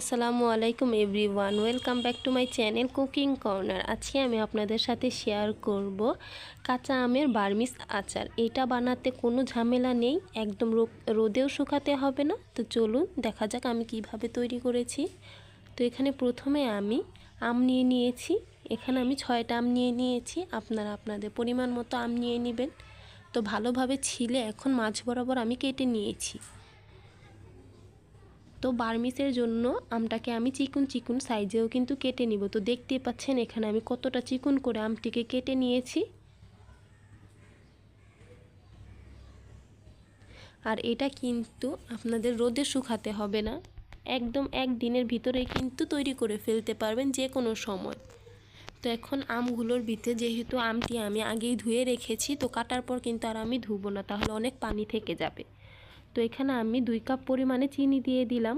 আসসালামু আলাইকুম everyone, welcome back to my channel cooking corner. আজকে আমি আপনাদের সাথে শেয়ার করব কাঁচা আমের বার্মিস আচার। এটা বানাতে কোনো ঝামেলা নেই, একদম রোদেও শুকাতে হবে না। তো চলুন দেখা যাক আমি কীভাবে তৈরি করেছি। তো এখানে প্রথমে আমি আম নিয়ে নিয়েছি। এখানে আমি ছয়টা আম নিয়ে নিয়েছি। আপনারা আপনাদের পরিমাণ মতো আম নিয়ে নেবেন। তো ভালোভাবে ছিলে এখন মাছ বরাবর আমি কেটে নিয়েছি। তো বার্মিসের জন্য আমটাকে আমি চিকুন চিকুন সাইজেও কিন্তু কেটে নিব। তো দেখতেই পাচ্ছেন এখানে আমি কতটা চিকুন করে আমটিকে কেটে নিয়েছি। আর এটা কিন্তু আপনাদের রোদে শুকাতে হবে না। একদম একদিনের ভিতরে কিন্তু তৈরি করে ফেলতে পারবেন যে কোনো সময়। তো এখন আমগুলোর ভিতরে যেহেতু আমটি আমি আগেই ধুয়ে রেখেছি, তো কাটার পর কিন্তু আর আমি ধুবো না, তাহলে অনেক পানি থেকে যাবে। তো এখানে আমি দুই কাপ পরিমাণে চিনি দিয়ে দিলাম।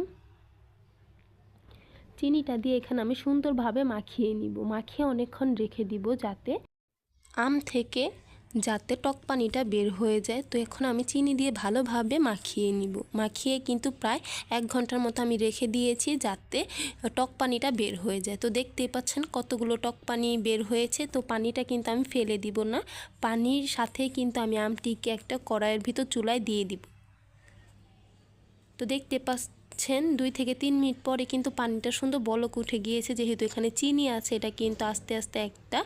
চিনিটা দিয়ে এখানে আমি সুন্দরভাবে মাখিয়ে নিব। মাখিয়ে অনেকক্ষণ রেখে দিব যাতে আম থেকে যাতে টক পানিটা বের হয়ে যায়। তো এখন আমি চিনি দিয়ে ভালোভাবে মাখিয়ে নিব। মাখিয়ে কিন্তু প্রায় এক ঘণ্টার মতো আমি রেখে দিয়েছি যাতে টক পানিটা বের হয়ে যায়। তো দেখতেই পাচ্ছেন কতগুলো টক পানি বের হয়েছে। তো পানিটা কিন্তু আমি ফেলে দিব না। পানির সাথে কিন্তু আমি আমটিকে একটা কড়াইয়ের ভিতর চুলায় দিয়ে দিব। তো দেখতে পাচ্ছেন, দুই থেকে তিন মিনিট পরে কিন্তু পানিটা সুন্দর বলক উঠে গিয়েছে, যেহেতু এখানে চিনি আছে, এটা কিন্তু আস্তে আস্তে একটা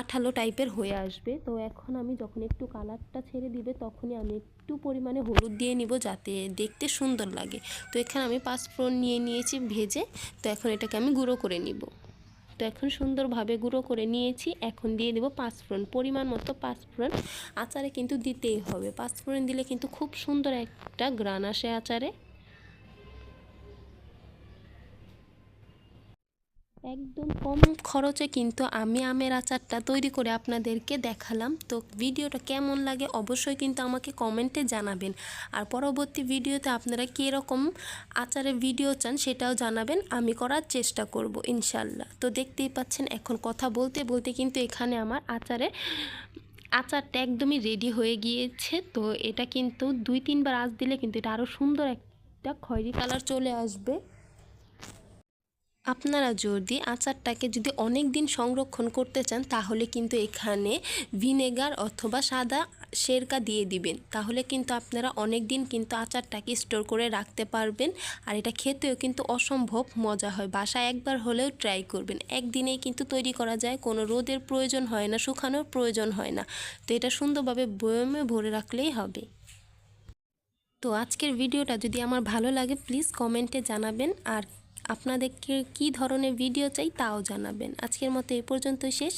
আঠালো টাইপের হয়ে আসবে। তো এখন আমি যখন একটু কালারটা ছেড়ে দিবে, তখনই আমি একটু পরিমাণে হলুদ দিয়ে নিব, যাতে দেখতে সুন্দর লাগে। তো এখানে আমি পাঁচ পাঁচফোড়ন নিয়ে নিয়েছি ভেজে, তো এখন এটাকে আমি গুঁড়ো করে নিব। তো এখন সুন্দরভাবে গুঁড়ো করে নিয়েছি। এখন দিয়ে দেবো পাঁচফোড়ন। পরিমাণ মতো পাঁচফোড়ন। আচারে কিন্তু দিতেই হবে। পাঁচফোড়ন দিলে কিন্তু খুব সুন্দর একটা গ্রান আসে আচারে। একদম কম খরচে কিন্তু আমি আমের আচারটা তৈরি করে আপনাদেরকে দেখালাম। তো ভিডিওটা কেমন লাগে অবশ্যই কিন্তু আমাকে কমেন্টে জানাবেন। আর পরবর্তী ভিডিওতে আপনারা কীরকম আচারের ভিডিও চান সেটাও জানাবেন। আমি করার চেষ্টা করব ইনশাল্লাহ। তো দেখতেই পাচ্ছেন এখন কথা বলতে বলতে কিন্তু এখানে আমার আচারে আচারটা একদমই রেডি হয়ে গিয়েছে। তো এটা কিন্তু দুই তিনবার আঁচ দিলে কিন্তু এটা আরও সুন্দর একটা খয়েরি কালার চলে আসবে। আপনারা যদি আচারটাকে যদি অনেক দিন সংরক্ষণ করতে চান, তাহলে কিন্তু এখানে ভিনেগার অথবা সাদা সেরকা দিয়ে দিবেন। তাহলে কিন্তু আপনারা অনেক দিন কিন্তু আচারটাকে স্টোর করে রাখতে পারবেন। আর এটা খেতেও কিন্তু অসম্ভব মজা হয়। বাসায় একবার হলেও ট্রাই করবেন। একদিনেই কিন্তু তৈরি করা যায়, কোনো রোদের প্রয়োজন হয় না, শুকানোর প্রয়োজন হয় না। তো এটা সুন্দরভাবে বয়মে ভরে রাখলেই হবে। তো আজকের ভিডিওটা যদি আমার ভালো লাগে প্লিজ কমেন্টে জানাবেন। আর আপনাদেরকে কি ধরনের ভিডিও চাই তাও জানাবেন। আজকের মতো এ পর্যন্ত শেষ।